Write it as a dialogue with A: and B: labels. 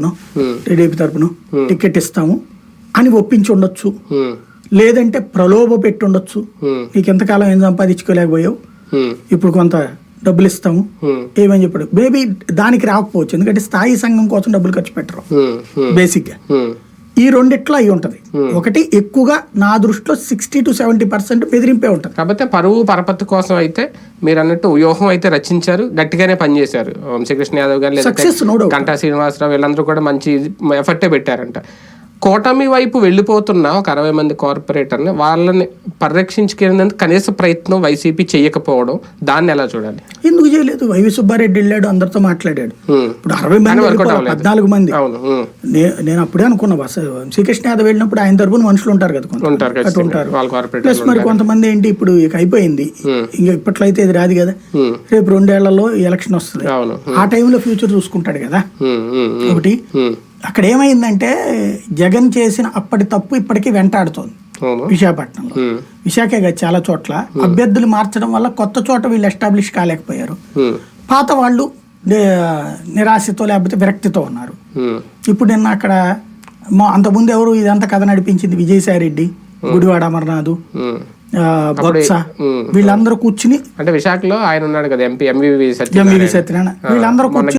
A: తరపున. టీడీపీ తరపున టికెట్ ఇస్తాము అని ఒప్పించి ఉండొచ్చు. లేదంటే ప్రలోభ పెట్టి ఉండొచ్చు. నీకు ఎంతకాలం ఏం సంపాదించుకోలేకపోయావు. ఇప్పుడు కొంత డబ్బులు ఇస్తాము. ఏమని చెప్పాడు బేబీ దానికి రాకపోవచ్చు ఎందుకంటే స్థాయి సంఘం కోసం డబ్బులు ఖర్చు పెట్టరు. బేసిక్గా. ఈ రెండిట్లో అయి ఉంటది. ఒకటి ఎక్కువగా నా దృష్టిలో సిక్స్టీ టు సెవెంటీ పర్సెంట్ బెదిరింపే ఉంటది.
B: కాకపోతే పరువు పరపతి కోసం అయితే మీరు అన్నట్టు వ్యూహం అయితే రచించారు గట్టిగానే పనిచేశారు. వంశీకృష్ణ యాదవ్ గారు లేదా. కంటా శ్రీనివాసరావు వీళ్ళందరూ కూడా మంచి ఎఫర్టే పెట్టారంట. కూటమి వైపు వెళ్ళిపోతున్న ఒక అరవై మంది కార్పొరేటర్ని వాళ్ళని పరిరక్షించుకునేందుకు కనీస ప్రయత్నం వైసీపీ చేయకపోవడం దాన్ని ఎలా చూడాలి
A: ఎందుకు చేయలేదు వైవి సుబ్బారెడ్డి వెళ్ళాడు అందరితో మాట్లాడాడు. ఇప్పుడు అరవై మంది. పద్నాలుగు మంది నేను అప్పుడే అనుకున్నా బస్ శ్రీకృష్ణ యాదవ్ వెళ్ళినప్పుడు ఆయన తరపున మనుషులు ఉంటారు కదా.
B: ఉంటారు.
A: ఉంటారు ప్లస్ మరి కొంతమంది ఏంటి ఇప్పుడు ఇక అయిపోయింది ఇంకా ఇప్పట్లో అయితే ఇది రాదు కదా. రేపు రెండేళ్ళలో ఎలక్షన్ వస్తుంది ఆ టైంలో ఫ్యూచర్ చూసుకుంటాడు కదా. ఒకటి. అక్కడ ఏమైందంటే జగన్ చేసిన అప్పటి తప్పు ఇప్పటికీ వెంటాడుతోంది. విశాఖపట్నంలో. విశాఖే కాదు చాలా చోట్ల. అభ్యర్థులు మార్చడం వల్ల కొత్త చోట వీళ్ళు ఎస్టాబ్లిష్ కాలేకపోయారు. పాత వాళ్ళు నిరాశతో లేకపోతే విరక్తితో ఉన్నారు. ఇప్పుడు నిన్న అక్కడ మా అంతకుముందు ఎవరు ఇదంతా కథ నడిపించింది విజయసాయి రెడ్డి గుడివాడ అమర్నాథ్ బొత్స. వీళ్ళందరూ కూర్చుని
B: అంటే విశాఖలో ఆయన ఉన్నాడు కదా ఎంపీ ఎంవివి
A: సత్యనారాయణ. వీళ్ళందరూ కూర్చుని